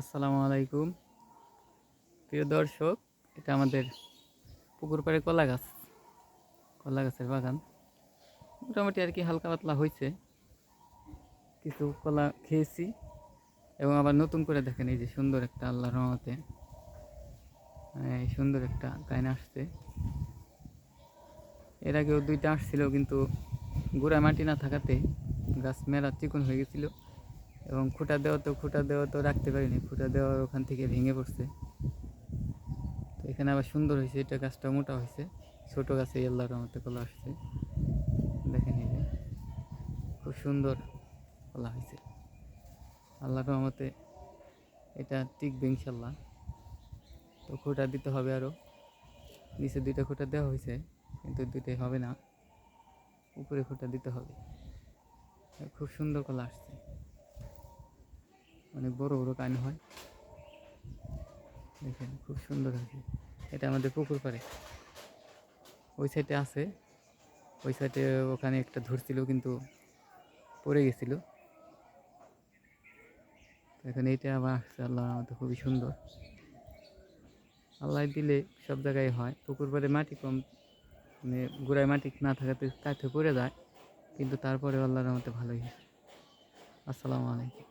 আসসালামু আলাইকুম। প্রিয় দর্শক, এটা আমাদের পুকুর পাড়ে কলা গাছ, কলা গাছের বাগান। মোটামুটি আর কি হালকা পাতলা হয়েছে কিছু কলা খেয়েছি এবং আবার নতুন করে দেখেন এই যে সুন্দর একটা আল্লাহ রহমতে মানে সুন্দর একটা গাইন আসছে। এর আগেও দুইটা আসছিল কিন্তু গোড়া মাটি না থাকাতে গাছ মেলা চিকন হয়ে গেছিল। এবং খুঁটা দেওয়া তো খুঁটা দেওয়া তো রাখতে পারিনি। খুঁটা দেওয়া ওখান থেকে ভেঙে পড়ছে। তো এখানে আবার সুন্দর হয়েছে, এটা গাছটা মোটা হয়েছে। ছোটো গাছে আল্লাহর রহমতে কলা আসছে। দেখেন এই যে, খুব সুন্দর কলা হয়েছে। আল্লাহর রহমতে এটা টিকবে ইনশাল্লাহ তো খুঁটা দিতে হবে আরও নিচে দুইটা খুঁটা দেওয়া হয়েছে, কিন্তু দুইটাই হবে না। উপরে খুঁটা দিতে হবে। খুব সুন্দর কলা আসছে। অনেক বড় বড় কান হয়। দেখেন, খুব সুন্দর হয়েছে এটা আমাদের পুকুর পাড়ে। ওই সাইডে আছে। ওই সাইডে ওখানে একটা ধরছিল কিন্তু পড়ে গেছিল। এখন এইটা আবার আসছে আল্লাহ আমাদের খুবই সুন্দর। আল্লাহ দিলে সব জায়গায় হয়। পুকুর পাড়ে মাটি কম মানে গোড়ায় মাটি না থাকাতে কাঠে পড়ে যায়। কিন্তু তারপরে আল্লাহর আমাদের ভালোই আসসালামু আলাইকুম।